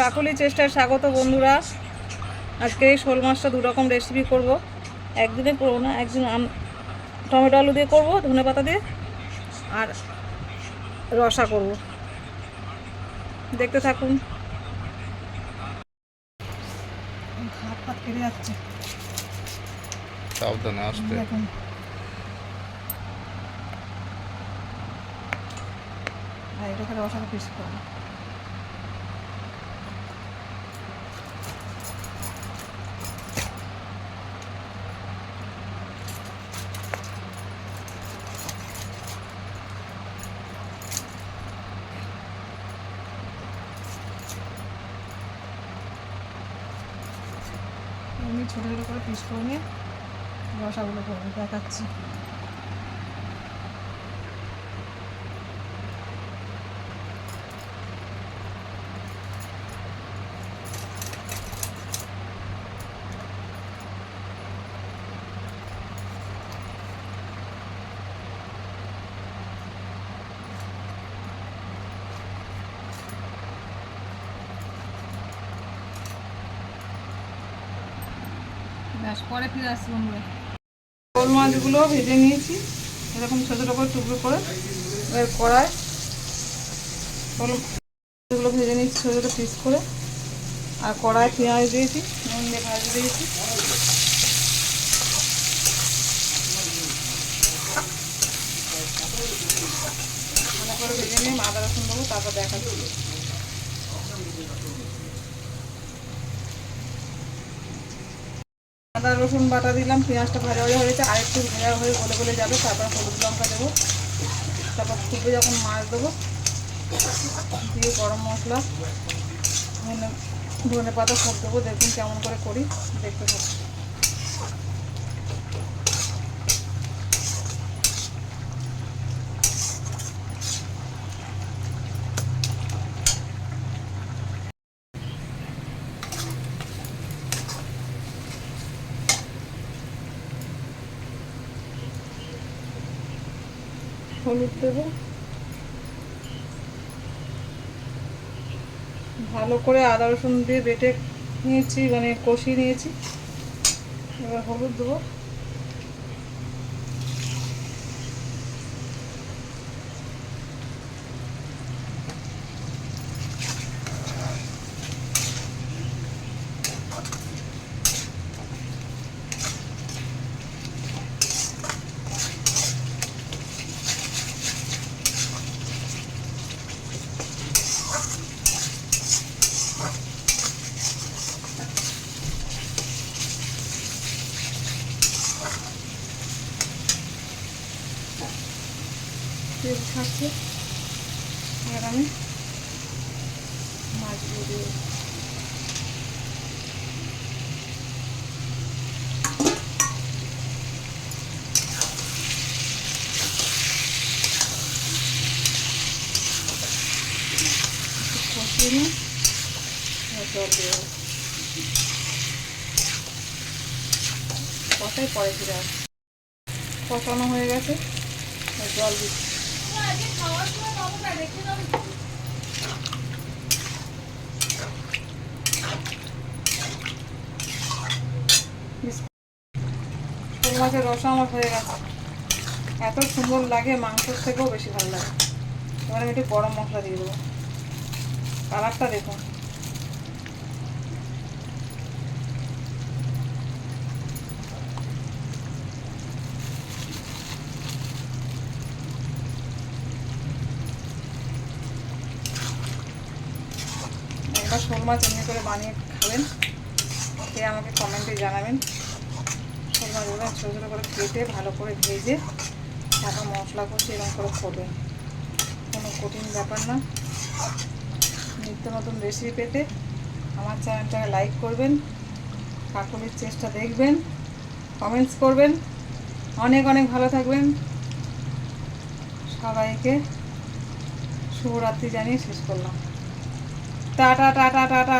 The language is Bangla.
কাকলি চেষ্টায় স্বাগত বন্ধুরা। আজকে এই শোল মাছটা দুরকম রেসিপি করব। একদিনে করব না একদিন টমেটো আলু দিয়ে করব ধনে পাতা দিয়ে আর রসা করব। দেখতে থাকুন। হাত হাত কেটে যাচ্ছে। সাবধানে আসতে। এটাকে রসাকে পিস করব। আমি ছোটো ছোটো করে পিস করে নিয়ে রসাগুলো করব দেখাচ্ছি। ব্যাস পরে ফিরে আসছি বন্ধুরা। শোল মাছগুলো ভেজে নিয়েছি, এরকম ছোটো ছোটো করে টুকরো করে এবার কড়ায় শোল মাছগুলো ভেজে নিয়েছি ছোটো ছোটো পিস করে, আর কড়ায় পেঁয়াজ দিয়েছি, নুন দিয়ে ভাজি দিয়েছি। করে ভেজে নিয়ে আদা রসুন দেবো, তারপর দেখা আদা, রসুন বাটা দিলাম, পেঁয়াজটা ভাজা ভাজা হয়েছে আর একটু ভেজা হয়ে গলে গলে যাবে, তারপর হলুদ লঙ্কা দেবো। তারপর ফুটে যখন মাছ দেবো, দিয়ে গরম মশলা ধনে পাতা ফোট দেবো, দেখুন কেমন করে করি, দেখতে থাকুন। হলুদ দেবো। ভালো করে আদা রসুন দিয়ে বেটে নিয়েছি মানে কষিয়ে নিয়েছি। এবার হলুদ দেবো। তেল ছাড়ছে এবার আমি মাছগুলো দিয়ে। কষিয়ে জল দিয়ে। কষাই পরে ফিরে আসবে কষানো হয়ে গেছে জল দিচ্ছি মাছের রসা আমার হয়ে গেছে। এত সুন্দর লাগে, মাংসের থেকেও বেশি ভালো লাগে। এবার আমি একটু গরম মশলা দিয়ে দেবো। কালারটা দেখুন। একবার শোল মাছ এমনি করে বানিয়ে খাবেন। খেয়ে আমাকে কমেন্টে জানাবেন। শোল মাছগুলো ছোটো ছোটো করে কেটে ভালো করে ভেজে তারপর মশলা কষে এরকম করে করবেন কোনো কঠিন ব্যাপার না। নিত্য নতুন রেসিপি পেতে আমার চ্যানেলটাকে লাইক করবেন, কাকুলির চেষ্টা দেখবেন কমেন্টস করবেন। অনেক অনেক ভালো থাকবেন। সবাইকে শুভরাত্রি জানিয়ে শেষ করলাম। Tata tata tata